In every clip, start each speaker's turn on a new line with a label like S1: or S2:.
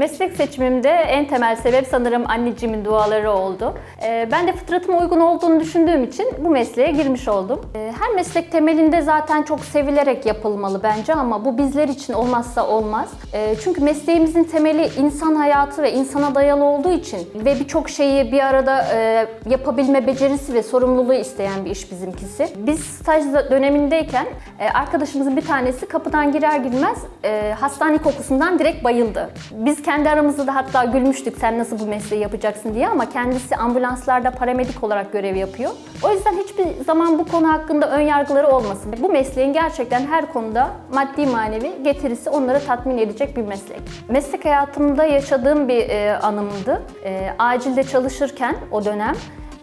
S1: Meslek seçimimde en temel sebep sanırım anneciğimin duaları oldu. Ee, Ben de fıtratıma uygun olduğunu düşündüğüm için bu mesleğe girmiş oldum. Ee, Her meslek temelinde zaten çok sevilerek yapılmalı bence ama bu bizler için olmazsa olmaz. Ee, Çünkü mesleğimizin temeli insan hayatı ve insana dayalı olduğu için ve birçok şeyi bir arada e, yapabilme becerisi ve sorumluluğu isteyen bir iş bizimkisi. Biz staj dönemindeyken e, arkadaşımızın bir tanesi kapıdan girer girmez e, hastane kokusundan direkt bayıldı. Biz kendi aramızda da hatta gülmüştük sen nasıl bu mesleği yapacaksın diye ama kendisi ambulanslarda paramedik olarak görev yapıyor. O yüzden hiçbir zaman bu konu hakkında ön yargıları olmasın. Bu mesleğin gerçekten her konuda maddi manevi getirisi onları tatmin edecek bir meslek. Meslek hayatımda yaşadığım bir e, anımdı. E, acilde çalışırken o dönem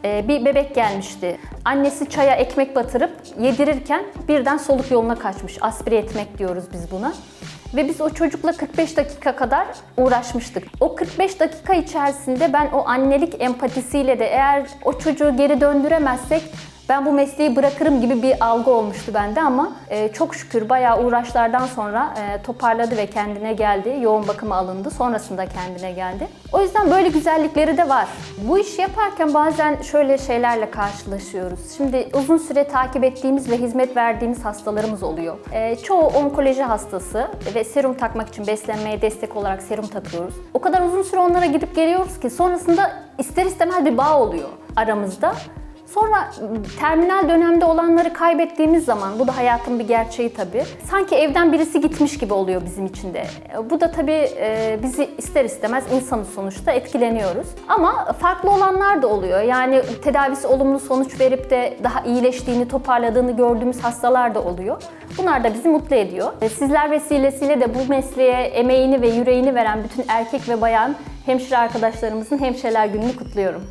S1: bir bebek gelmişti. Annesi çaya ekmek batırıp yedirirken birden soluk yoluna kaçmış. Aspire etmek diyoruz biz buna. Ve biz o çocukla 45 dakika kadar uğraşmıştık. O 45 dakika içerisinde ben o annelik empatisiyle de eğer o çocuğu geri döndüremezsek ben bu mesleği bırakırım gibi bir algı olmuştu bende ama e, çok şükür bayağı uğraşlardan sonra e, toparladı ve kendine geldi. Yoğun bakıma alındı. Sonrasında kendine geldi. O yüzden böyle güzellikleri de var. Bu işi yaparken bazen şöyle şeylerle karşılaşıyoruz. Şimdi uzun süre takip ettiğimiz ve hizmet verdiğimiz hastalarımız oluyor. E, çoğu onkoloji hastası ve serum takmak için beslenmeye destek olarak serum takıyoruz. O kadar uzun süre onlara gidip geliyoruz ki sonrasında ister istemez bir bağ oluyor aramızda. Sonra terminal dönemde olanları kaybettiğimiz zaman, bu da hayatın bir gerçeği tabii. Sanki evden birisi gitmiş gibi oluyor bizim için de. E, Bu da tabii e, bizi ister istemez insanız sonuçta etkileniyoruz. Ama farklı olanlar da oluyor. Yani tedavisi olumlu sonuç verip de daha iyileştiğini, toparladığını gördüğümüz hastalar da oluyor. Bunlar da bizi mutlu ediyor. E, Sizler vesilesiyle de bu mesleğe emeğini ve yüreğini veren bütün erkek ve bayan hemşire arkadaşlarımızın hemşireler gününü kutluyorum.